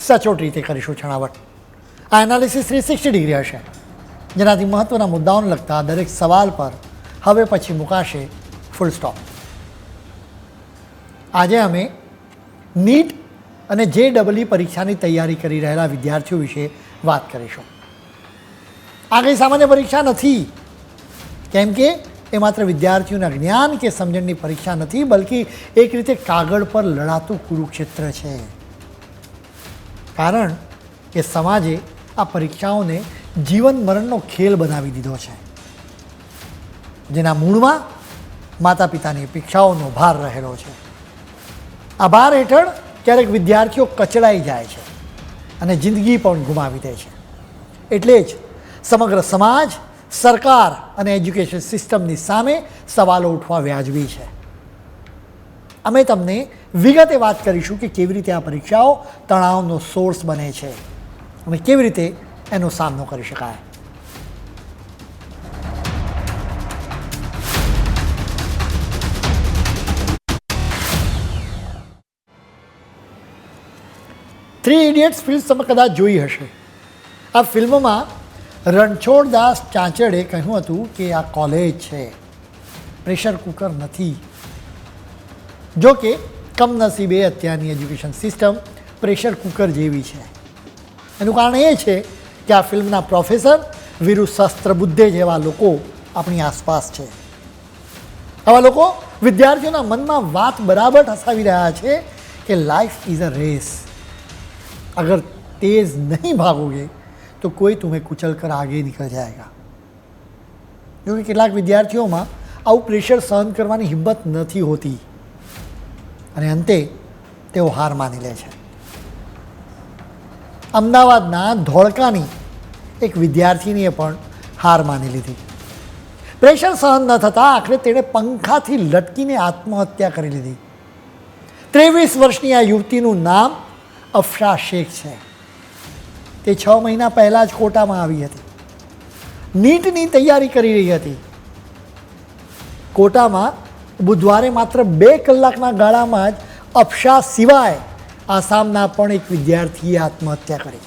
સચોટ રીતે કરીશું છણાવટ. આ એનાલિસિસ થ્રી સિક્સટી ડિગ્રી હશે. જેનાથી મહત્ત્વના મુદ્દાઓને લગતા દરેક સવાલ પર હવે પછી મુકાશે ફૂલ સ્ટોપ આજે અમે નીટ અને જે ડબલઈ પરીક્ષાની તૈયારી કરી રહેલા વિદ્યાર્થીઓ વિશે વાત કરીશું. આ કંઈ સામાન્ય પરીક્ષા નથી. કેમ કે એ માત્ર વિદ્યાર્થીઓના જ્ઞાન કે સમજણની પરીક્ષા નથી, બલકી એક રીતે કાગળ પર લડાતું કુરુક્ષેત્ર છે. કારણ કે સમાજે આ પરીક્ષાઓને જીવન મરણનો ખેલ બનાવી દીધો છે. જેના મૂળમાં માતા પિતાની અપેક્ષાઓનો ભાર રહેલો છે. આ ભાર હેઠળ ક્યારેક વિદ્યાર્થીઓ કચડાઈ જાય છે અને જિંદગી પણ ગુમાવી દે છે. એટલે જ સમગ્ર સમાજ, સરકાર અને એજ્યુકેશન સિસ્ટમની સામે સવાલો ઉઠવા વ્યાજબી છે. અમે તમને વિગતે વાત કરીશું કે કેવી રીતે આ પરીક્ષાઓ તણાવનો સોર્સ બને છે. અને કેવી રીતે એનો સામનો કરી શકાય. થ્રી ઇડિયટ્સ ફિલ્મ તમે કદાચ જોઈ હશે. આ ફિલ્મમાં રણછોડદાસ ચાંચડે કહ્યું હતું કે આ કોલેજ છે. પ્રેશર કુકર નથી. જો કે, કમનસીબે અત્યારની એજ્યુકેશન સિસ્ટમ પ્રેશર કુકર જેવી છે. એનું કારણ એ છે કે આ ફિલ્મના પ્રોફેસર વિરુ શાસ્ત્રબુદ્ધે જેવા લોકો આપણી આસપાસ છે. આવા લોકો વિદ્યાર્થીઓના મનમાં વાત બરાબર હસાવી રહ્યા છે કે લાઈફ ઇઝ અ રેસ અગર તેજ નહીં ભાગોગે, તો કોઈ તુમે કુચલ કર આગે નીકળ જાયગા. જોકે કેટલાક વિદ્યાર્થીઓમાં આવું પ્રેશર સહન કરવાની હિંમત નથી હોતી. અને અંતે તેઓ હાર માની લે છે. અમદાવાદના ધોળકાની એક વિદ્યાર્થીનીએ પણ હાર માની લીધી. પ્રેશર સહન ન થતાં આખરે તેણે પંખાથી લટકીને આત્મહત્યા કરી લીધી. ત્રેવીસ વર્ષની આ યુવતીનું નામ અફશા શેખ છે. તે છ મહિના પહેલાં જ કોટામાં આવી હતી. નીટની તૈયારી કરી રહી હતી. કોટામાં બુધવારે માત્ર બે કલાકના ગાળામાં જ અફશા સિવાય આસામના પણ એક વિદ્યાર્થીએ આત્મહત્યા કરી.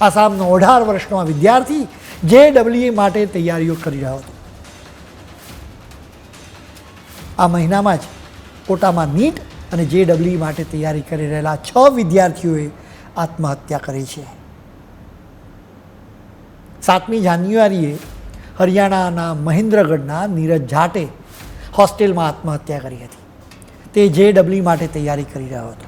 આસામનો અઢાર વર્ષનો આ વિદ્યાર્થી જે ડબલ્યુએ માટે તૈયારીઓ કરી રહ્યો હતો. આ મહિનામાં જ કોટામાં નીટ અને જે ડબલ્યુ માટે તૈયારી કરી રહેલા છ વિદ્યાર્થીઓએ આત્મહત્યા કરી છે. સાતમી જાન્યુઆરીએ હરિયાણાના મહેન્દ્રગઢના નીરજ જાટે હોસ્ટેલમાં આત્મહત્યા કરી હતી. તે જે ડબલી માટે તૈયારી કરી રહ્યો હતો.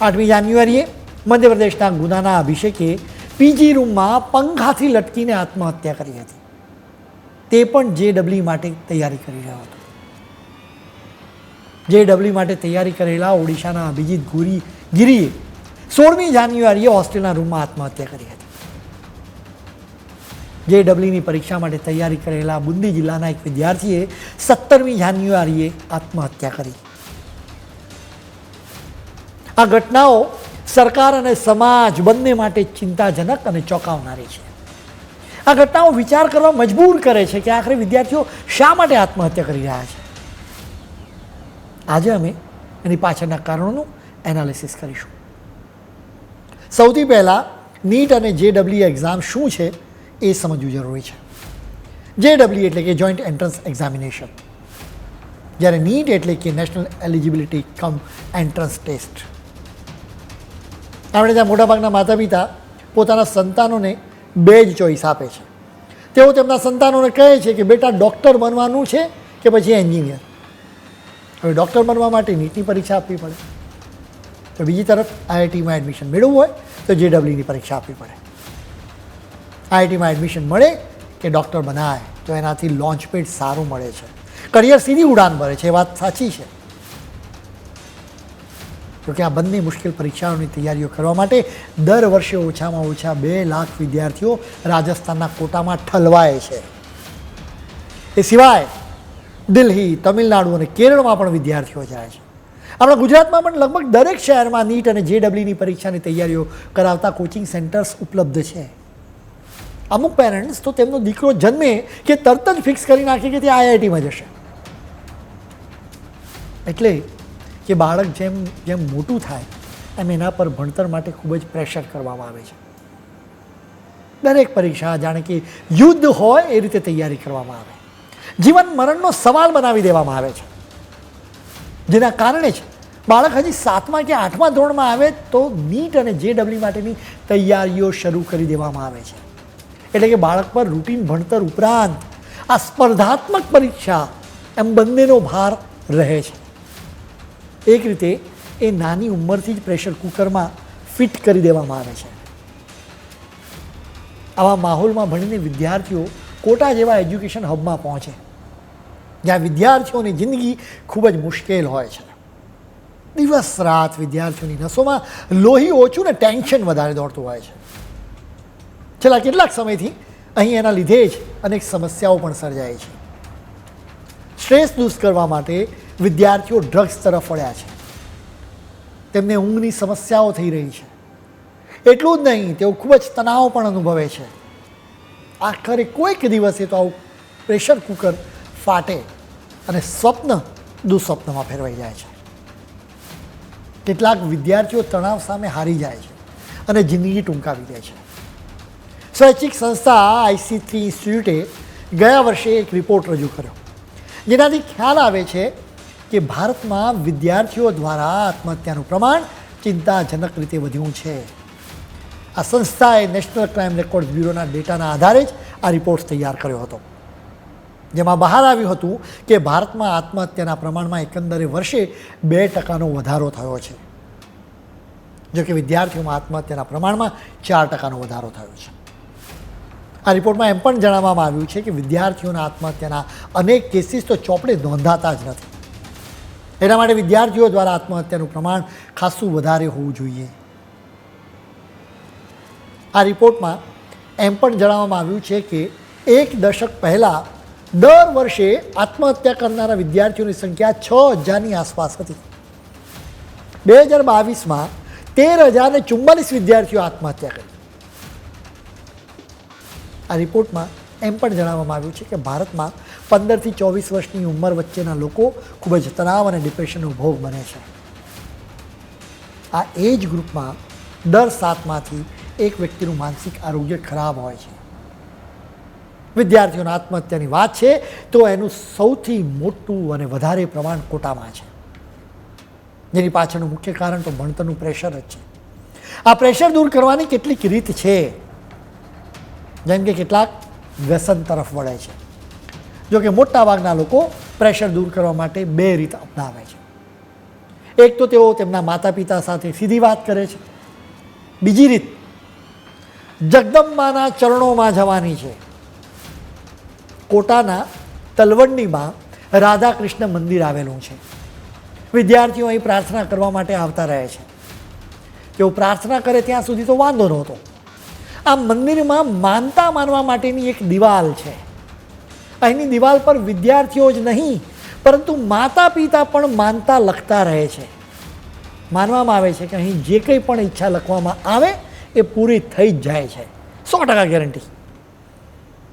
આઠમી જાન્યુઆરીએ મધ્યપ્રદેશના ગુનાના અભિષેકે પીજી રૂમમાં પંખાથી લટકીને આત્મહત્યા કરી હતી. તે પણ જે ડબલી માટે તૈયારી કરી રહ્યો હતો. જે ડબલી માટે તૈયારી કરેલા ઓડિશાના અભિજીત ગુરી ગિરીએ સોળમી જાન્યુઆરીએ હોસ્ટેલના રૂમમાં આત્મહત્યા કરી હતી. જે ડબલ્યુની પરીક્ષા માટે તૈયારી કરેલા બુંદી જિલ્લાના એક વિદ્યાર્થીએ સત્તરમી જાન્યુઆરીએ આત્મહત્યા કરી. આ ઘટનાઓ સરકાર અને સમાજ બંને માટે ચિંતાજનક અને ચોંકાવનારી છે. આ ઘટનાઓ વિચાર કરવા મજબૂર કરે છે કે આખરે વિદ્યાર્થીઓ શા માટે આત્મહત્યા કરી રહ્યા છે. આજે અમે એની પાછળના કારણોનું એનાલિસિસ કરીશું. સૌથી પહેલાં નીટ અને જે ડબલ્યુ એક્ઝામ શું છે એ સમજવું જરૂરી છે. જે ડબલ્યુ એટલે કે જોઈન્ટ એન્ટ્રન્સ એક્ઝામિનેશન જ્યારે નીટ એટલે કે national eligibility cum entrance test આપણે ત્યાં મોટાભાગના માતા પિતા પોતાના સંતાનોને બે જ ચોઈસ આપે છે. તેઓ તેમના સંતાનોને કહે છે કે, બેટા, ડૉક્ટર બનવાનું છે કે પછી એન્જિનિયર? હવે ડૉક્ટર બનવા માટે નીટની પરીક્ષા આપવી પડે. તો બીજી તરફ આઈઆઈટીમાં એડમિશન મેળવવું હોય તો જે ડબલ્યુની પરીક્ષા આપવી પડે. આઈઆઈટીમાં એડમિશન મળે કે ડૉક્ટર બનાય, તો એનાથી લોન્ચ પેડ સારું મળે છે. કરિયર સીધી ઉડાન ભરે છે, એ વાત સાચી છે. જોકે આ બંને મુશ્કેલ પરીક્ષાઓની તૈયારીઓ કરવા માટે દર વર્ષે ઓછામાં ઓછા બે લાખ વિદ્યાર્થીઓ રાજસ્થાનના કોટામાં ઠલવાય છે. એ સિવાય દિલ્હી, તમિલનાડુ અને કેરળમાં પણ વિદ્યાર્થીઓ જાય છે. આપણા ગુજરાતમાં પણ લગભગ દરેક શહેરમાં નીટ અને જેડબલ્યુની પરીક્ષાની તૈયારીઓ કરાવતા કોચિંગ સેન્ટર્સ ઉપલબ્ધ છે. અમુક પેરેન્ટ્સ તો તેમનો દીકરો જન્મે કે તરત જ ફિક્સ કરી નાખે કે તે આઈઆઈટીમાં જશે. એટલે કે બાળક જેમ જેમ મોટું થાય, એમ એના પર ભણતર માટે ખૂબ જ પ્રેશર કરવામાં આવે છે. દરેક પરીક્ષા જાણે કે યુદ્ધ હોય એ રીતે તૈયારી કરવામાં આવે. જીવન મરણનો સવાલ બનાવી દેવામાં આવે છે. જેના કારણે જ બાળક હજી સાતમા કે આઠમા ધોરણમાં આવે તો નીટ અને જે ડબલ્યુ માટેની તૈયારીઓ શરૂ કરી દેવામાં આવે છે. એટલે કે બાળક પર રૂટીન ભણતર ઉપરાંત આ સ્પર્ધાત્મક પરીક્ષા એમ બંનેનો ભાર રહે છે. એક રીતે એ નાની ઉંમરથી જ પ્રેશર કુકરમાં ફિટ કરી દેવામાં આવે છે. આવા માહોલમાં ભણીને વિદ્યાર્થીઓ કોટા જેવા એજ્યુકેશન હબમાં પહોંચે. જ્યાં વિદ્યાર્થીઓની જિંદગી ખૂબ જ મુશ્કેલ હોય છે. દિવસ રાત વિદ્યાર્થીઓની નસોમાં લોહી ઓછું ને ટેન્શન વધારે દોડતું હોય છે. છેલ્લા કેટલાક સમયથી અહીં એના લીધે જ અનેક સમસ્યાઓ પણ સર્જાય છે. સ્ટ્રેસ દૂર કરવા માટે વિદ્યાર્થીઓ ડ્રગ્સ તરફ વળ્યા છે. તેમને ઊંઘની સમસ્યાઓ થઈ રહી છે. એટલું જ નહીં, તેઓ ખૂબ જ તણાવ પણ અનુભવે છે. આખરે કોઈક દિવસે તો આવું પ્રેશર કુકર ફાટે અને સ્વપ્ન દુઃસ્વપ્નમાં ફેરવાઈ જાય છે. કેટલાક વિદ્યાર્થીઓ તણાવ સામે હારી જાય છે અને જિંદગી ટૂંકાવી દે છે. સ્વૈચ્છિક સંસ્થા આઈસીટી ઇન્સ્ટિટ્યૂટે ગયા વર્ષે એક રિપોર્ટ રજૂ કર્યો. જેનાથી ખ્યાલ આવે છે કે ભારતમાં વિદ્યાર્થીઓ દ્વારા આત્મહત્યાનું પ્રમાણ ચિંતાજનક રીતે વધ્યું છે. આ સંસ્થાએ નેશનલ ક્રાઇમ રેકોર્ડ બ્યુરોના ડેટાના આધારે જ આ રિપોર્ટ તૈયાર કર્યો હતો. જેમાં બહાર આવ્યું હતું કે ભારતમાં આત્મહત્યાના પ્રમાણમાં એકંદરે વર્ષે બે ટકાનો વધારો થયો છે. જોકે વિદ્યાર્થીઓમાં આત્મહત્યાના પ્રમાણમાં ચાર ટકાનો વધારો થયો છે. આ રિપોર્ટમાં એમ પણ જણાવવામાં આવ્યું છે કે વિદ્યાર્થીઓના આત્મહત્યાના અનેક કેસીસ તો ચોપડે નોંધાતા જ નથી. એના માટે વિદ્યાર્થીઓ દ્વારા આત્મહત્યાનું પ્રમાણ ખાસું વધારે હોવું જોઈએ. આ રિપોર્ટમાં એમ પણ જણાવવામાં આવ્યું છે કે એક દશક પહેલાં દર વર્ષે આત્મહત્યા કરનારા વિદ્યાર્થીઓની સંખ્યા છ હજારની આસપાસ હતી. બે હજાર બાવીસમાં તેર હજારને ચુમ્માલીસ વિદ્યાર્થીઓ આત્મહત્યા કરી. આ રિપોર્ટમાં એમ પણ જણાવવામાં આવ્યું છે કે ભારતમાં પંદરથી ચોવીસ વર્ષની ઉંમર વચ્ચેના લોકો ખૂબ જ તણાવ અને ડિપ્રેશનનો ભોગ બને છે. આ એજ ગ્રુપમાં દર સાતમાંથી એક વ્યક્તિનું માનસિક આરોગ્ય ખરાબ હોય છે. વિદ્યાર્થીઓના આત્મહત્યાની વાત છે તો એનું સૌથી મોટું અને વધારે પ્રમાણ કોટામાં છે. જેની પાછળનું મુખ્ય કારણ તો ભણતરનું પ્રેશર જ છે. આ પ્રેશર દૂર કરવાની કેટલીક રીત છે. જેમ કે કેટલાક વ્યસન તરફ વળે છે. જોકે મોટાભાગના લોકો પ્રેશર દૂર કરવા માટે બે રીત અપનાવે છે. એક તો તેઓ તેમના માતા પિતા સાથે સીધી વાત કરે છે. બીજી રીત, જગદંબાના ચરણોમાં જવાની છે. કોટાના તલવંડીમાં રાધા કૃષ્ણ મંદિર આવેલું છે. વિદ્યાર્થીઓ અહીં પ્રાર્થના કરવા માટે આવતા રહે છે. તેઓ પ્રાર્થના કરે ત્યાં સુધી તો વાંધો નહોતો. આ મંદિરમાં માનતા માનવા માટેની એક દિવાલ છે. અહીંની દિવાલ પર વિદ્યાર્થીઓ જ નહીં, પરંતુ માતા પિતા પણ માનતા લખતા રહે છે. માનવામાં આવે છે કે અહીં જે કંઈ પણ ઈચ્છા લખવામાં આવે, એ પૂરી થઈ જ જાય છે. સો ટકા ગેરંટી.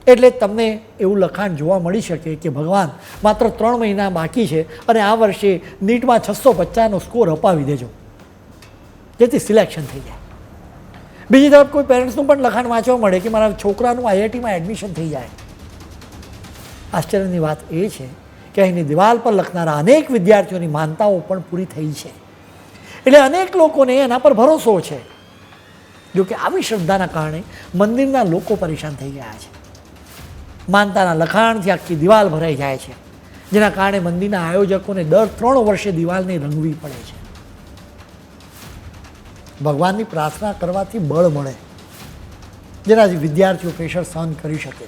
એટલે તમને એવું લખાણ જોવા મળી શકે કે ભગવાન માત્ર ત્રણ મહિના બાકી છે અને આ વર્ષે નીટમાં છસો પચાસનો સ્કોર અપાવી દેજો. જેથી સિલેક્શન થઈ જાય. બીજી તરફ કોઈ પેરેન્ટ્સનું પણ લખાણ વાંચવા મળે કે મારા છોકરાનું આઈઆઈટીમાં એડમિશન થઈ જાય. આશ્ચર્યની વાત એ છે કે અહીંની દિવાલ પર લખનારા અનેક વિદ્યાર્થીઓની માનતાઓ પણ પૂરી થઈ છે. એટલે અનેક લોકોને એના પર ભરોસો છે. જો કે આવી શ્રદ્ધાના કારણે મંદિરના લોકો પરેશાન થઈ ગયા છે. માનતાના લખાણથી આખી દિવાલ ભરાઈ જાય છે. જેના કારણે મંદિરના આયોજકોને દર ત્રણ વર્ષે દિવાલને રંગવી પડે છે. ભગવાનની પ્રાર્થના કરવાથી બળ મળે. જેનાથી વિદ્યાર્થીઓ પ્રેશર સહન કરી શકે.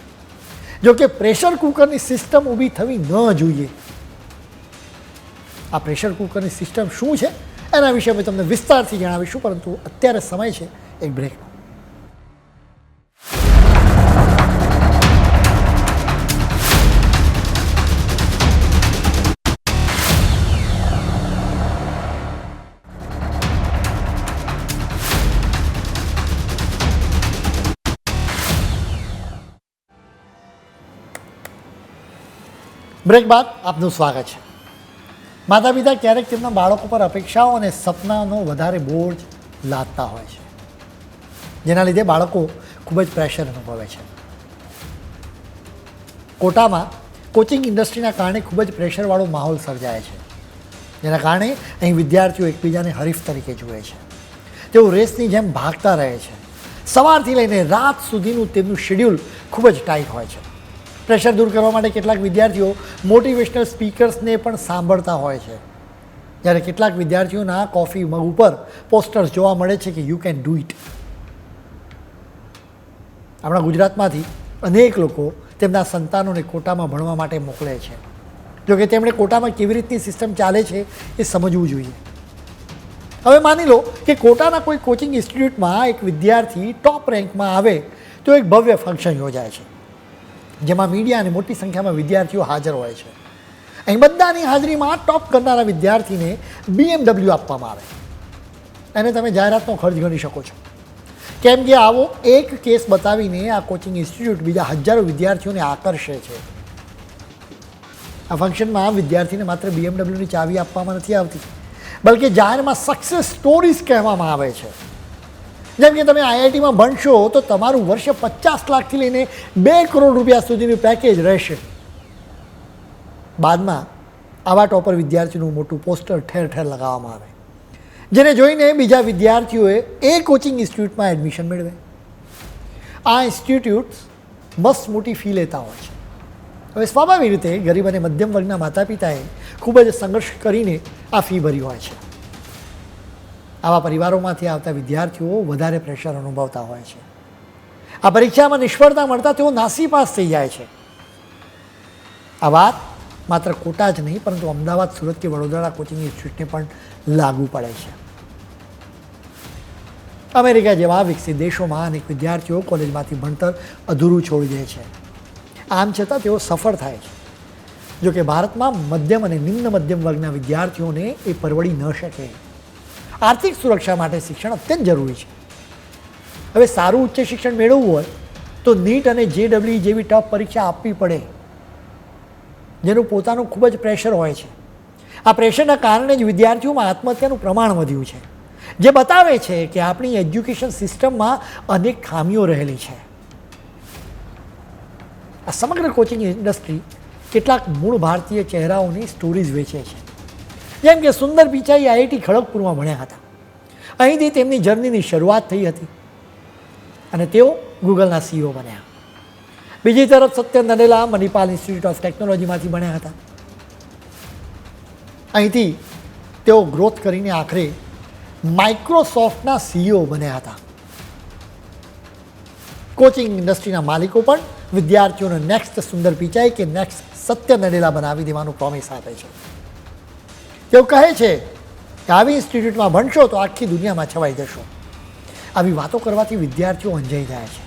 જો કે પ્રેશર કુકરની સિસ્ટમ ઊભી થવી ન જોઈએ. આ પ્રેશર કુકરની સિસ્ટમ શું છે? એના વિશે અમે તમને વિસ્તારથી જણાવીશું, પરંતુ અત્યારે સમય છે એક બ્રેકનો બ્રેક બાદ આપનું સ્વાગત છે. માતા પિતા ક્યારેક તેમના બાળકો પર અપેક્ષાઓ અને સપનાનો વધારે બોજ લાદતા હોય છે, જેના લીધે બાળકો ખૂબ જ પ્રેશર અનુભવે છે. કોટામાં કોચિંગ ઇન્ડસ્ટ્રીના કારણે ખૂબ જ પ્રેશરવાળો માહોલ સર્જાય છે, જેના કારણે અહીં વિદ્યાર્થીઓ એકબીજાને હરીફ તરીકે જુએ છે. તેઓ રેસની જેમ ભાગતા રહે છે. સવારથી લઈને રાત સુધીનું તેમનું શેડ્યુલ ખૂબ જ ટાઈટ હોય છે. પ્રેશર દૂર કરવા માટે કેટલાક વિદ્યાર્થીઓ મોટિવેશનલ સ્પીકર્સને પણ સાંભળતા હોય છે. જ્યારે કેટલાક વિદ્યાર્થીઓના કોફી ઉપર પોસ્ટર્સ જોવા મળે છે કે યુ કેન ડુ ઇટ આપણા ગુજરાતમાંથી અનેક લોકો તેમના સંતાનોને કોટામાં ભણવા માટે મોકલે છે. જોકે તેમણે કોટામાં કેવી રીતની સિસ્ટમ ચાલે છે એ સમજવું જોઈએ. હવે માની લો કે કોટાના કોઈ કોચિંગ ઇન્સ્ટિટ્યૂટમાં એક વિદ્યાર્થી ટોપ રેન્કમાં આવે તો એક ભવ્ય ફંક્શન યોજાય છે. જેમાં મીડિયા અને મોટી સંખ્યામાં વિદ્યાર્થીઓ હાજર હોય છે. અહીં બધાની હાજરીમાં ટોપ કરનારા વિદ્યાર્થીને બીએમડબલ્યુ આપવામાં આવે. એને તમે જાહેરાતનો ખર્ચ ગણી શકો છો. કેમ કે આવો એક કેસ બતાવીને આ કોચિંગ ઇન્સ્ટિટ્યૂટ બીજા હજારો વિદ્યાર્થીઓને આકર્ષે છે. આ ફંક્શનમાં વિદ્યાર્થીને માત્ર બીએમડબલ્યુની ચાવી આપવામાં નથી આવતી, બલકે જાહેરમાં સક્સેસ સ્ટોરીઝ કહેવામાં આવે છે. જેમ કે તમે આઈઆઈટીમાં ભણશો, તો તમારું વર્ષે પચાસ લાખથી લઈને બે કરોડ રૂપિયા સુધીનું પેકેજ રહેશે. બાદમાં આવા ટોપર વિદ્યાર્થીનું મોટું પોસ્ટર ઠેર ઠેર લગાવવામાં આવે. જેને જોઈને બીજા વિદ્યાર્થીઓએ એ કોચિંગ ઇન્સ્ટિટ્યૂટમાં એડમિશન મેળવે. આ ઇન્સ્ટિટ્યૂટ્સ મસ્ત મોટી ફી લેતા હોય છે. હવે સ્વાભાવિક રીતે ગરીબ અને મધ્યમ વર્ગના માતા પિતાએ ખૂબ જ સંઘર્ષ કરીને આ ફી ભરી હોય છે. આવા પરિવારોમાંથી આવતા વિદ્યાર્થીઓ વધારે પ્રેશર અનુભવતા હોય છે. આ પરીક્ષામાં નિષ્ફળતા મળતા તેઓ નાસીપાસ થઈ જાય છે. આ વાત માત્ર કોટા જ નહીં, પરંતુ અમદાવાદ, સુરત કે વડોદરા કોચિંગ ઇન્સ્ટિટ્યૂટને પણ લાગુ પડે છે. અમેરિકા જેવા વિકસિત દેશોમાં અનેક વિદ્યાર્થીઓ કોલેજમાંથી ભણતર અધૂરું છોડી દે છે. આમ છતાં તેઓ સફળ થાય છે. જોકે ભારતમાં મધ્યમ અને નિમ્ન મધ્યમ વર્ગના વિદ્યાર્થીઓને એ પરવડી ન શકે. આર્થિક સુરક્ષા માટે શિક્ષણ અત્યંત જરૂરી છે. હવે સારું ઉચ્ચ શિક્ષણ મેળવવું હોય તો નીટ અને જે ડબલ્યુ જેવી ટફ પરીક્ષા આપવી પડે. જેનું પોતાનું ખૂબ જ પ્રેશર હોય છે. આ પ્રેશરના કારણે જ વિદ્યાર્થીઓમાં આત્મહત્યાનું પ્રમાણ વધ્યું છે. જે બતાવે છે કે આપણી એજ્યુકેશન સિસ્ટમમાં અનેક ખામીઓ રહેલી છે. આ સમગ્ર કોચિંગ ઇન્ડસ્ટ્રી કેટલાક મૂળ ભારતીય ચહેરાઓની સ્ટોરીઝ વેચે છે. જેમ કે સુંદર પિચાઈ આઈઆઈટી ખડગપુરમાં ભણ્યા હતા. અહીંથી તેમની જર્નીની શરૂઆત થઈ હતી. અને તેઓ ગૂગલના સીઈઓ બન્યા. બીજી તરફ સત્ય નડેલા મણિપાલ ઇન્સ્ટિટ્યૂટ ઓફ ટેકનોલોજીમાંથી ભણ્યા હતા. અહીંથી તેઓ ગ્રોથ કરીને આખરે માઇક્રોસોફ્ટના સીઈઓ બન્યા હતા. કોચિંગ ઇન્ડસ્ટ્રીના માલિકો પણ વિદ્યાર્થીઓને નેક્સ્ટ સુંદર પિચાઈ કે નેક્સ્ટ સત્ય નડેલા બનાવી દેવાનું પ્રોમિસ આપે છે. તેઓ કહે છે કે આવી ઇન્સ્ટિટ્યૂટમાં ભણશો તો આખી દુનિયામાં છવાઈ જશો. આવી વાતો કરવાથી વિદ્યાર્થીઓ અંજાઈ જાય છે,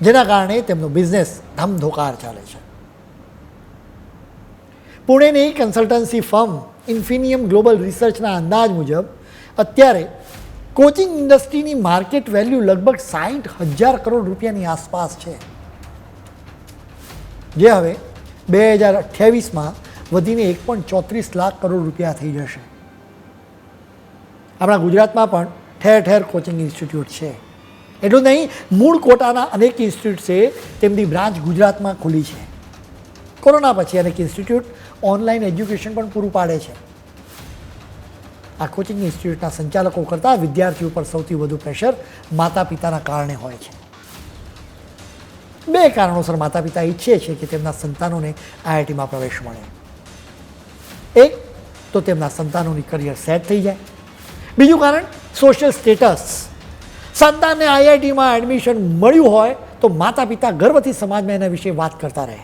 જેના કારણે તેમનો બિઝનેસ ધમધોકાર ચાલે છે. પુણેની કન્સલ્ટન્સી ફર્મ ઇન્ફિનિયમ ગ્લોબલ રિસર્ચના અંદાજ મુજબ અત્યારે કોચિંગ ઇન્ડસ્ટ્રીની માર્કેટ વેલ્યુ લગભગ સાઠ હજાર કરોડ રૂપિયાની આસપાસ છે. જે હવે બે હજાર અઠ્યાવીસમાં વધીને એક પણ ચોત્રીસ લાખ કરોડ રૂપિયા થઈ જશે. આપણા ગુજરાતમાં પણ ઠેર ઠેર કોચિંગ ઇન્સ્ટિટ્યૂટ છે. એટલું નહીં, મૂળ કોટાના અનેક ઇન્સ્ટિટ્યૂટ છે, તેમની બ્રાન્ચ ગુજરાતમાં ખુલી છે. કોરોના પછી અનેક ઇન્સ્ટિટ્યૂટ ઓનલાઈન એજ્યુકેશન પણ પૂરું પાડે છે. આ કોચિંગ ઇન્સ્ટિટ્યૂટના સંચાલકો કરતાં વિદ્યાર્થીઓ પર સૌથી વધુ પ્રેશર માતા પિતાના કારણે હોય છે. બે કારણોસર માતા પિતા ઈચ્છે છે કે તેમના સંતાનોને આઈઆઈટીમાં પ્રવેશ મળે. એક, તો તેમના સંતાનોની કરિયર સેટ થઈ જાય. બીજું કારણ સોશિયલ સ્ટેટસ સંતાનને આઈઆઈટીમાં એડમિશન મળ્યું હોય, તો માતા પિતા ગર્વથી સમાજમાં એના વિશે વાત કરતા રહે.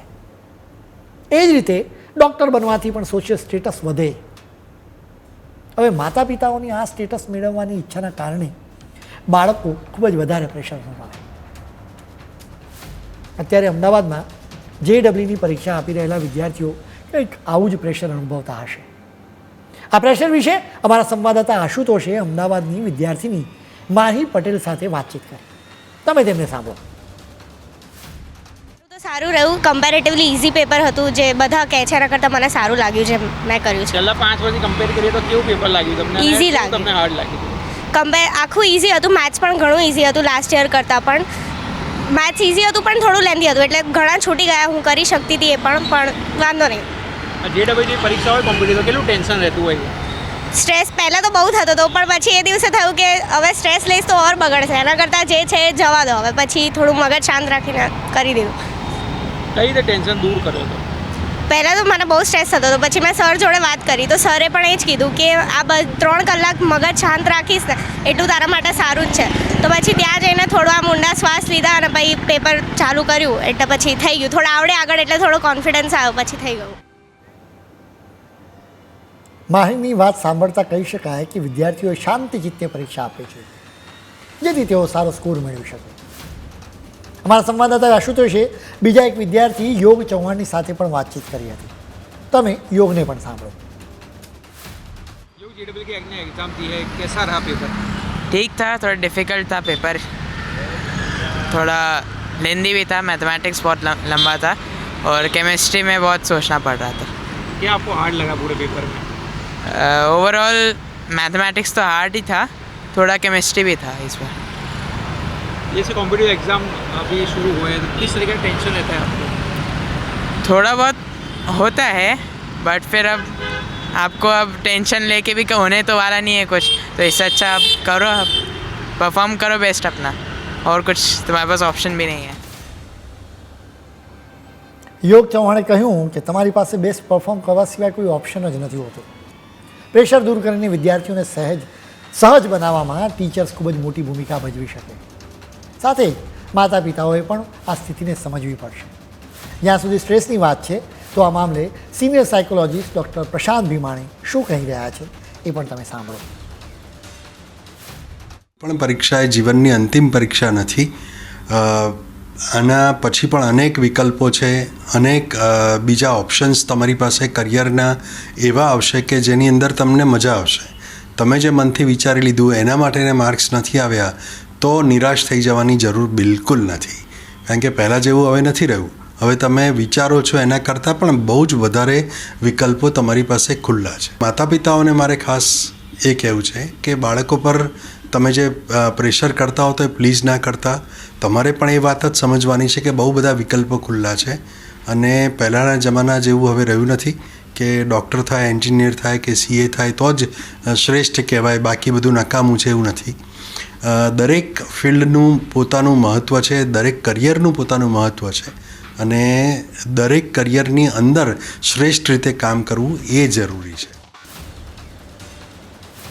એ જ રીતે ડૉક્ટર બનવાથી પણ સોશિયલ સ્ટેટસ વધે. હવે માતા પિતાઓની આ સ્ટેટસ મેળવવાની ઈચ્છાના કારણે બાળકો ખૂબ જ વધારે પ્રેશરમાં આવે અત્યારે અમદાવાદમાં જેડબલ્યુની પરીક્ષા આપી રહેલા વિદ્યાર્થીઓ કંઈક આવું જ પ્રેશર અનુભવતા હશે. આ પ્રેશર વિશે અમારા સંવાદદાતા આશુતોષે અમદાવાદની વિદ્યાર્થીની માહી પટેલ સાથે વાતચીત કરી. તમે તેમને સાંભળો. તો સારું રહ્યું. કમ્પેરેટિવલી ઇઝી પેપર હતું જે બધા કહે છે એના કરતાં મને સારું લાગ્યું છે મેં કર્યું છે. છેલ્લા પાંચ વર્ષથી કમ્પેર કરીએ તો કેવું પેપર લાગ્યું તમને? ઇઝી લાગ્યું. તમને હાર્ડ લાગ્યું? કમ્પેર આખું ઇઝી હતું મેથ્સ પણ ઘણું ઇઝી હતું લાસ્ટ યર કરતાં પણ. મેથ્સ ઇઝી હતું પણ થોડું લેન્ધી હતું. એટલે ઘણા છૂટી ગયા હું કરી શકતી હતી એ પણ પણ વાંધો નહીં. જે ડબલ જે પરીક્ષા હોય કોમ્પિટિટિવ કેટલું ટેન્શન રહેતું હોય? સ્ટ્રેસ પહેલાં તો બહુ થતો હતો પણ પછી એ દિવસે થયું કે હવે સ્ટ્રેસ લઈશ તો ઓર બગડશે. એના કરતાં જે છે એ જવા દો. હવે પછી થોડું મગજ શાંત રાખીને કરી દીધું કઈ રીતે ટેન્શન દૂર કર્યો હતો? પહેલાં તો મને બહુ સ્ટ્રેસ થતો હતો. પછી મેં સર જોડે વાત કરી. તો સરે પણ એ જ કીધું કે આ બ ત્રણ કલાક મગજ શાંત રાખીશ ને એટલું તારા માટે સારું જ છે. તો પછી ત્યાં જઈને થોડો આ ઊંડા શ્વાસ લીધા અને પછી પેપર ચાલુ કર્યું. એટલે પછી થઈ ગયું. થોડા આવડે આગળ એટલે થોડો કોન્ફિડન્સ આવ્યો પછી થઈ ગયું. માહીની વાત સાંભળતા કહી શકાય કે વિદ્યાર્થીઓ શાંતિ ચિત્તે પરીક્ષા આપે છે જેથી તેઓ સારો સ્કોર મેળવી શકે અમારા સંવાદદાતા આશુતોષે બીજા એક વિદ્યાર્થી યોગ ચૌહાણની સાથે પણ વાતચીત કરી હતી તમે યોગને પણ સાંભળો जो जे डबल की एग्जाम दी है कैसा रहा पेपर ठीक था थोड़ा डिफ़िकल्ट था पेपर थोड़ा लेंदी भी था मैथमेटिक्स बहुत लम- लंबा था और केमिस्ट्री में बहुत सोचना पड़ रहा था क्या आपको हार्ड लगा पूरे पेपर में ओवरऑल मैथमेटिक्स तो हार्ड ही था थोड़ा केमिस्ट्री भी था इस बार जैसे कॉम्पिटिटिव एग्जाम अभी शुरू हुए हैं तो किस तरह का टेंशन रहता है आपको थोड़ा बहुत होता है बट फिर अब आपको अब टेंशन लेके भी होने तो वाला नहीं है कुछ तो इससे अच्छा आप करो अब परफॉर्म करो बेस्ट अपना और कुछ तुम्हारे पास ऑप्शन भी नहीं है યોગ ચૌહાણે કહ્યું કે તમારી પાસે બેસ્ટ પરફોર્મ કરવા સિવાય કોઈ ઓપ્શન જ નથી હોતો પ્રેશર દૂર કરીને વિદ્યાર્થીઓને સહેજ, સહજ બનાવવામાં ટીચર્સ ખૂબ જ મોટી ભૂમિકા ભજવી શકે. સાથે માતા પિતાઓએ પણ આ સ્થિતિને સમજવી પડશે. જ્યાં સુધી સ્ટ્રેસની વાત છે, તો આ મામલે senior psychologist doctor Prashant Bhimani શું કહી રહ્યા છે એ પણ તમે સાંભળો. પણ પરીક્ષા એ જીવનની અંતિમ પરીક્ષા નથી. આના પછી પણ અનેક વિકલ્પો છે, અનેક બીજા ઓપ્શન્સ તમારી પાસે કરિયરના એવા આવશે કે જેની અંદર તમને મજા આવશે. તમે જે મનથી વિચારી લીધું, એના માટેને માર્ક્સ નથી આવ્યા, તો નિરાશ થઈ જવાની જરૂર બિલકુલ નથી. કારણ કે પહેલાં જેવું હવે નથી રહ્યું. હવે તમે વિચારો છો એના કરતાં પણ બહુ જ વધારે વિકલ્પો તમારી પાસે ખુલ્લા છે. માતા પિતાઓને મારે ખાસ એ કહેવું છે કે બાળકો પર તમે જે પ્રેશર કરતા હો તો એ પ્લીઝ ના કરતા. તમારે પણ એ વાત જ સમજવાની છે કે બહુ બધા વિકલ્પો ખુલ્લા છે અને પહેલાંના જમાના જેવું હવે રહ્યું નથી કે ડૉક્ટર થાય, એન્જિનિયર થાય કે સીએ થાય તો જ શ્રેષ્ઠ કહેવાય, બાકી બધું નકામું છે એવું નથી. દરેક ફિલ્ડનું પોતાનું મહત્ત્વ છે, દરેક કરિયરનું પોતાનું મહત્ત્વ છે અને દરેક કરિયરની અંદર શ્રેષ્ઠ રીતે કામ કરવું એ જરૂરી છે.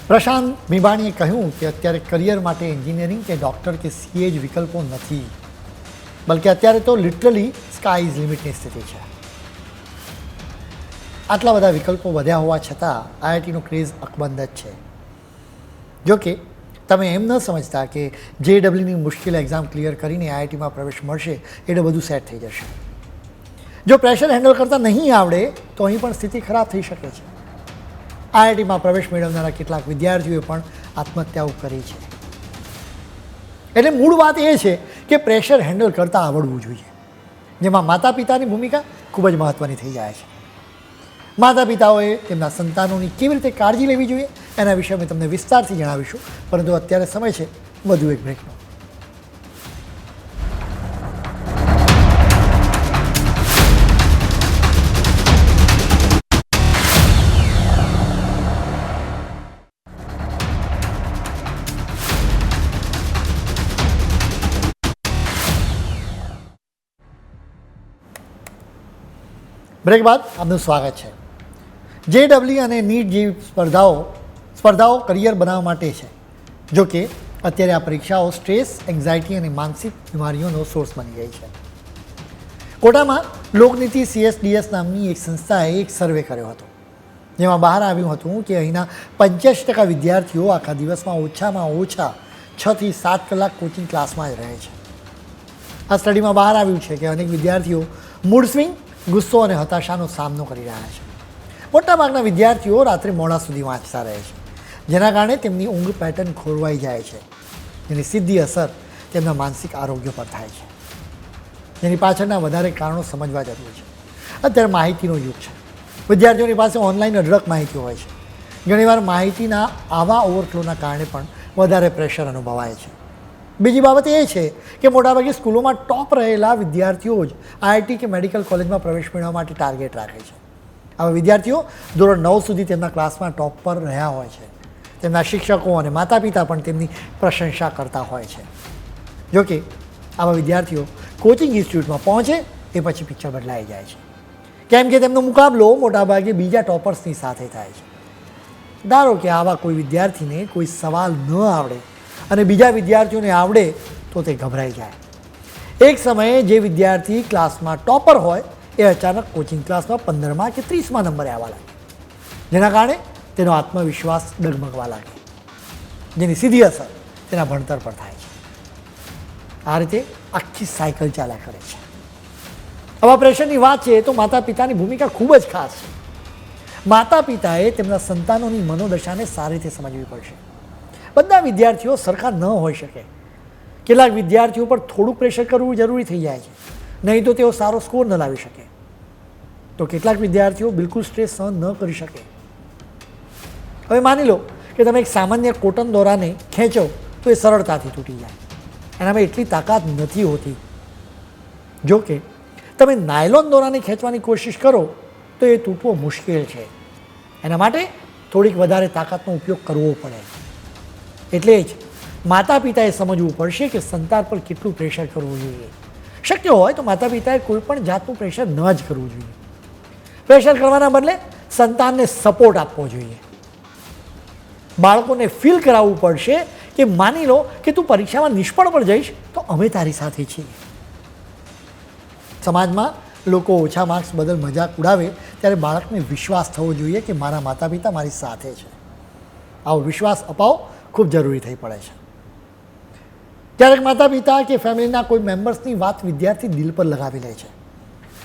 પ્રશાંત ભીમાણીએ કહ્યું કે અત્યારે કરિયર માટે એન્જિનિયરિંગ કે ડૉક્ટર કે સીએ જ વિકલ્પો નથી, બલકે અત્યારે તો લિટરલી સ્કાય ઇઝ લિમિટની સ્થિતિ છે. આટલા બધા વિકલ્પો વધ્યા હોવા છતાં આઈઆઈટીનો ક્રેઝ અકબંધ જ છે. જોકે તમે એમ ન સમજતા કે જે ડબલ્યુની મુશ્કેલ એક્ઝામ ક્લિયર કરીને આઈઆઈટીમાં પ્રવેશ મળશે એટલે બધું સેટ થઈ જશે. જો પ્રેશર હેન્ડલ કરતાં નહીં આવડે, તો અહીં પણ સ્થિતિ ખરાબ થઈ શકે છે. આઈઆઈટીમાં પ્રવેશ મેળવનારા કેટલાક વિદ્યાર્થીઓએ પણ આત્મહત્યાઓ કરી છે. એટલે મૂળ વાત એ છે કે પ્રેશર હેન્ડલ કરતાં આવડવું જોઈએ. જેમાં માતા પિતાની ભૂમિકા ખૂબ જ મહત્ત્વની થઈ જાય છે. માતા પિતાઓએ તેમના સંતાનોની કેવી રીતે કાળજી લેવી જોઈએ એના વિશે અમે તમને વિસ્તારથી જણાવીશું. પરંતુ અત્યારે સમય છે, વધુ એક બ્રેકનો બ્રેક બાદ આપનું સ્વાગત છે. જે ડબલ્યુ અને નીટ જેવી સ્પર્ધાઓ સ્પર્ધાઓ કરિયર બનાવવા માટે છે. જો કે, અત્યારે આ પરીક્ષાઓ સ્ટ્રેસ એન્ઝાયટી અને માનસિક બીમારીઓનો સોર્સ બની ગઈ છે. કોટામાં લોકનીતિ સીએસડીએસ નામની એક સંસ્થાએ એક સર્વે કર્યો હતો. જેમાં બહાર આવ્યું હતું કે અહીંના પંચ્યાસી ટકા વિદ્યાર્થીઓ આખા દિવસમાં ઓછામાં ઓછા છથી સાત કલાક કોચિંગ ક્લાસમાં જ રહે છે. આ સ્ટડીમાં બહાર આવ્યું છે કે અનેક વિદ્યાર્થીઓ મૂડ સ્વિંગ ગુસ્સો અને હતાશાનો સામનો કરી રહ્યા છે. મોટાભાગના વિદ્યાર્થીઓ રાત્રે મોડા સુધી વાંચતા રહે છે, જેના કારણે તેમની ઊંઘ પેટર્ન ખોરવાઈ જાય છે, જેની સીધી અસર તેમના માનસિક આરોગ્ય પર થાય છે. જેની પાછળના વધારે કારણો સમજવા જરૂરી છે. અત્યારે માહિતીનો યુગ છે. વિદ્યાર્થીઓની પાસે ઓનલાઈન અઢળક માહિતી હોય છે. ઘણીવાર માહિતીના આવા ઓવરફ્લોના કારણે પણ વધારે પ્રેશર અનુભવાય છે. બીજી બાબત એ છે કે મોટાભાગે સ્કૂલોમાં ટોપ રહેલા વિદ્યાર્થીઓ જ આઈઆઈટી કે મેડિકલ કોલેજમાં પ્રવેશ મેળવવા માટે ટાર્ગેટ રાખે છે. આવા વિદ્યાર્થીઓ ધોરણ નવ સુધી તેમના ક્લાસમાં ટોપ પર રહ્યા હોય છે. તેમના શિક્ષકો અને માતા પિતા પણ તેમની પ્રશંસા કરતા હોય છે. જોકે આવા વિદ્યાર્થીઓ કોચિંગ ઇન્સ્ટિટ્યૂટમાં પહોંચે એ પછી પિક્ચર બદલાઈ જાય છે. કેમ કે તેમનો મુકાબલો મોટાભાગે બીજા ટોપર્સની સાથે થાય છે. ધારો કે આવા કોઈ વિદ્યાર્થીને કોઈ સવાલ ન આવડે અને બીજા વિદ્યાર્થીઓને આવડે તો તે ગભરાઈ જાય. એક સમયે જે વિદ્યાર્થી ક્લાસમાં ટોપર હોય, એ અચાનક કોચિંગ ક્લાસમાં પંદરમાં કે ત્રીસમાં નંબરે આવવા લાગે. જેના કારણે તેનો આત્મવિશ્વાસ ડગમગવા લાગે. જેની સીધી અસર તેના ભણતર પર થાય છે. આ રીતે આખી સાયકલ ચાલ્યા કરે છે. આવા પ્રેશરની વાત છે, તો માતા પિતાની ભૂમિકા ખૂબ જ ખાસ છે. માતા પિતાએ તેમના સંતાનોની મનોદશાને સારી રીતે સમજવી પડશે. બધા વિદ્યાર્થીઓ સરખા ન હોઈ શકે. કેટલાક વિદ્યાર્થીઓ પર થોડું પ્રેશર કરવું જરૂરી થઈ જાય છે. નહીં તો તેઓ સારો સ્કોર ન લાવી શકે. તો કેટલાક વિદ્યાર્થીઓ બિલકુલ સ્ટ્રેસ સહન ન કરી શકે. હવે માની લો કે તમે એક સામાન્ય કોટન દોરાને ખેંચો તો એ સરળતાથી તૂટી જાય. એનામાં એટલી તાકાત નથી હોતી. જો કે તમે નાયલોન દોરાને ખેંચવાની કોશિશ કરો તો એ તૂટવો મુશ્કેલ છે. એના માટે થોડીક વધારે તાકાતનો ઉપયોગ કરવો પડે. એટલે જ માતા પિતાએ સમજવું પડશે કે સંતાન પર કેટલું પ્રેશર કરવું જોઈએ. શક્ય હોય તો માતા પિતાએ કોઈ પણ જાતનું પ્રેશર ન જ કરવું જોઈએ. પ્રેશર કરવાના બદલે સંતાનને સપોર્ટ આપવો જોઈએ. બાળકોને ફીલ કરાવવું પડશે કે માની લો કે તું પરીક્ષામાં નિષ્ફળ પણ જઈશ તો અમે તારી સાથે છીએ. સમાજમાં લોકો ઓછા માર્ક્સ બદલ મજાક ઉડાવે ત્યારે બાળકને વિશ્વાસ થવો જોઈએ કે મારા માતા પિતા મારી સાથે છે. આવો વિશ્વાસ અપાવો ખૂબ જરૂરી થઈ પડે છે. ક્યારેક માતા પિતા કે ફેમિલીના કોઈ મેમ્બર્સની વાત વિદ્યાર્થી દિલ પર લગાવી લે છે.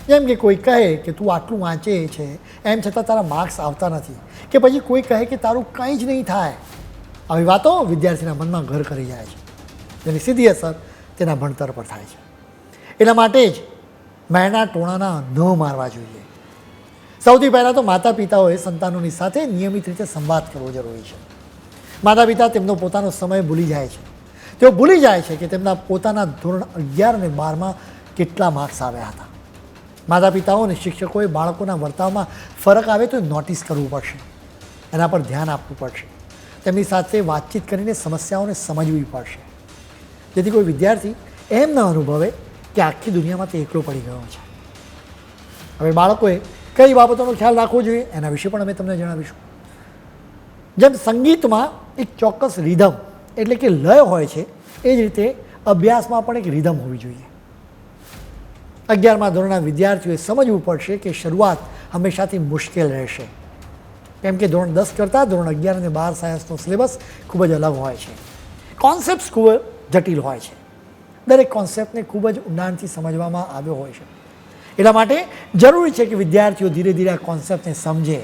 જેમ કે કોઈ કહે કે તું આટલું વાંચે છે, એમ છતાં તારા માર્ક્સ આવતા નથી. કે પછી કોઈ કહે કે તારું કંઈ જ નહીં થાય. આવી વાતો વિદ્યાર્થીના મનમાં ઘર કરી જાય છે. જેની સીધી અસર તેના ભણતર પર થાય છે. એટલા માટે જ મેના ટોણાના ન મારવા જોઈએ. સૌથી પહેલાં તો માતા પિતાઓએ સંતાનોની સાથે નિયમિત રીતે સંવાદ કરવો જરૂરી છે. માતા પિતા તેમનો પોતાનો સમય ભૂલી જાય છે. તેઓ ભૂલી જાય છે કે તેમના પોતાના ધોરણ અગિયાર અને બારમાં કેટલા માર્ક્સ આવ્યા હતા. માતા પિતાઓ અને શિક્ષકોએ બાળકોના વર્તાવમાં ફરક આવે તો નોટિસ કરવું પડશે. એના પર ધ્યાન આપવું પડશે. તેમની સાથે વાતચીત કરીને સમસ્યાઓને સમજવી પડશે. જેથી કોઈ વિદ્યાર્થી એમ ન અનુભવે કે આખી દુનિયામાં તે એકલો પડી ગયો છે. હવે બાળકોએ કઈ બાબતોનો ખ્યાલ રાખવો જોઈએ એના વિશે પણ અમે તમને જણાવીશું. જેમ સંગીતમાં એક ચોક્કસ રિધમ એટલે કે લય હોય છે, એ જ રીતે અભ્યાસમાં પણ એક રિધમ હોવી જોઈએ. અગિયારમાં ધોરણના વિદ્યાર્થીઓએ સમજવું પડશે કે શરૂઆત હંમેશાથી મુશ્કેલ રહેશે. કેમ કે ધોરણ દસ કરતાં ધોરણ અગિયાર અને બાર સાયન્સનો સિલેબસ ખૂબ જ અલગ હોય છે. કોન્સેપ્ટ ખૂબ જટિલ હોય છે. દરેક કોન્સેપ્ટને ખૂબ જ ઊંડાણથી સમજવામાં આવ્યો હોય છે. એટલા માટે જરૂરી છે કે વિદ્યાર્થીઓ ધીરે ધીરે આ કોન્સેપ્ટને સમજે.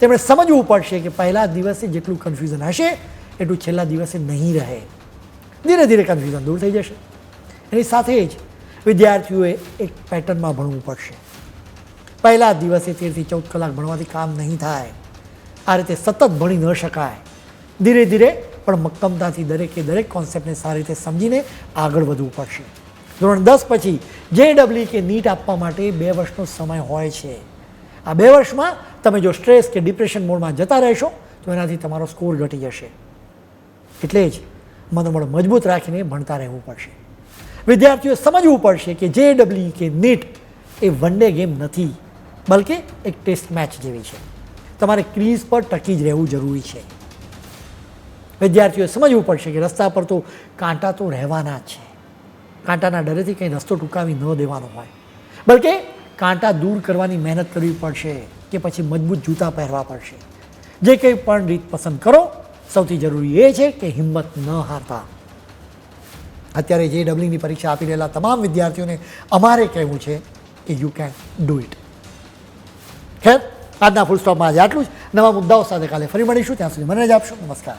તેમણે સમજવું પડશે કે પહેલા દિવસે જેટલું કન્ફ્યુઝન હશે, એટલું છેલ્લા દિવસે નહીં રહે. ધીરે ધીરે કન્ફ્યુઝન દૂર થઈ જશે. એની સાથે જ વિદ્યાર્થીઓએ એક પેટર્નમાં ભણવું પડશે. પહેલા દિવસે તેરથી ચૌદ કલાક ભણવાથી કામ નહીં થાય. આ રીતે સતત ભણી ન શકાય. ધીરે ધીરે પણ મક્કમતાથી દરેકે દરેક કોન્સેપ્ટને સારી રીતે સમજીને આગળ વધવું પડશે. ધોરણ દસ પછી જે ડબલ્યુ કે નીટ આપવા માટે બે વર્ષનો સમય હોય છે. આ બે વર્ષમાં તમે જો સ્ટ્રેસ કે ડિપ્રેશન મોડમાં જતા રહેશો, તો એનાથી તમારો સ્કોર ઘટી જશે. એટલે જ મનોબળ મજબૂત રાખીને ભણતા રહેવું પડશે. વિદ્યાર્થીઓએ સમજવું પડશે કે જે ડબલ્યુ કે નીટ એ વન ડે ગેમ નથી, બલકે એક ટેસ્ટ મેચ જેવી છે. તમારે ક્રીઝ પર ટકી જ રહેવું જરૂરી છે. વિદ્યાર્થીઓએ સમજવું પડશે કે રસ્તા પર તો કાંટા તો રહેવાના જ છે. કાંટાના ડરેથી કંઈ રસ્તો ટૂંકાવી ન દેવાનો હોય. બલકે કાંટા દૂર કરવાની મહેનત કરવી પડશે કે પછી મજબૂત જૂતા પહેરવા પડશે. જે કંઈ પણ રીત પસંદ કરો, સૌથી જરૂરી એ છે કે હિંમત ન હારતા. અત્યારે જે ડબલિંગની પરીક્ષા આપી રહેલા તમામ વિદ્યાર્થીઓને અમારે કહેવું છે કે યુ કેન ડુ ઇટ ખેર, આજના ફૂલ સ્ટોપમાં આજે આટલું જ. નવા મુદ્દાઓ સાથે કાલે ફરી મળીશું. ત્યાં સુધી મને જ આપશો. નમસ્કાર.